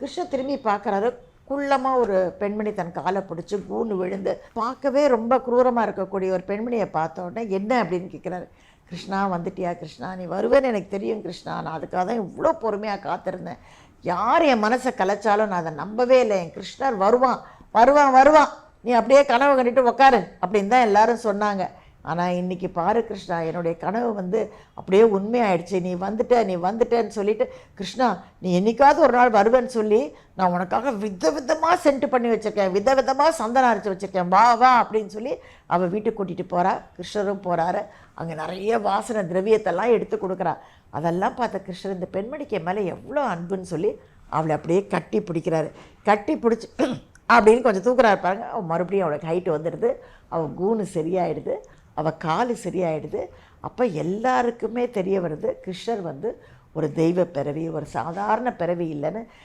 கிருஷ்ணர் திரும்பி பார்க்குறாரு. குள்ளமாக ஒரு பெண்மணி தன் காலை பிடிச்சி கூண்டு விழுந்து பார்க்கவே ரொம்ப குரூரமாக இருக்கக்கூடிய ஒரு பெண்மணியை பார்த்த உடனே என்ன அப்படின்னு கேட்குறாரு கிருஷ்ணா வந்துட்டியா கிருஷ்ணா? நீ வருவேன்னு எனக்கு தெரியும் கிருஷ்ணா. நான் அதுக்காக தான் இவ்வளோ பொறுமையாக காத்திருந்தேன். யார் என் மனசை கலைச்சாலும் நான் அதை நம்பவே இல்லை. என் கிருஷ்ணர் வருவான். வருவான் வருவான். நீ அப்படியே கனவு கண்டிட்டு உக்காரு அப்படின்னு தான் எல்லாரும் சொன்னாங்க. ஆனால் இன்னைக்கு பாரு கிருஷ்ணா என்னுடைய கனவு வந்து அப்படியே உண்மையாயிடுச்சு. நீ வந்துட்ட நீ வந்துட்டேன்னு சொல்லிட்டு கிருஷ்ணா நீ என்னைக்காவது ஒரு நாள் வருவேன்னு சொல்லி நான் உனக்காக வித விதமாக சென்ட் பண்ணி வச்சுருக்கேன் வித விதமாக சந்தனம் அரைச்சி வச்சுருக்கேன். வா வா அப்படின்னு சொல்லி அவள் வீட்டுக்கு கூட்டிகிட்டு போகிறா கிருஷ்ணரும் போகிறாரு அங்கே நிறைய வாசனை திரவியத்தெல்லாம் எடுத்து கொடுக்குறா. அதெல்லாம் பார்த்த கிருஷ்ணர் இந்த பெண்மணிக்கு மேலே எவ்வளோ அன்புன்னு சொல்லி அவளை அப்படியே கட்டி பிடிக்கிறாரு. கட்டி பிடிச்சி அப்படின்னு கொஞ்சம் தூக்குறா இருப்பாங்க அவள் மறுபடியும் அவளுக்கு ஹைட்டு வந்துடுது. அவள் கூணு சரியாயிடுது. அவள் காலு சரியாயிடுது. அப்போ எல்லாருக்குமே தெரிய வருது கிருஷ்ணர் வந்து ஒரு தெய்வ பிறவி ஒரு சாதாரண பிறவி இல்லைன்னு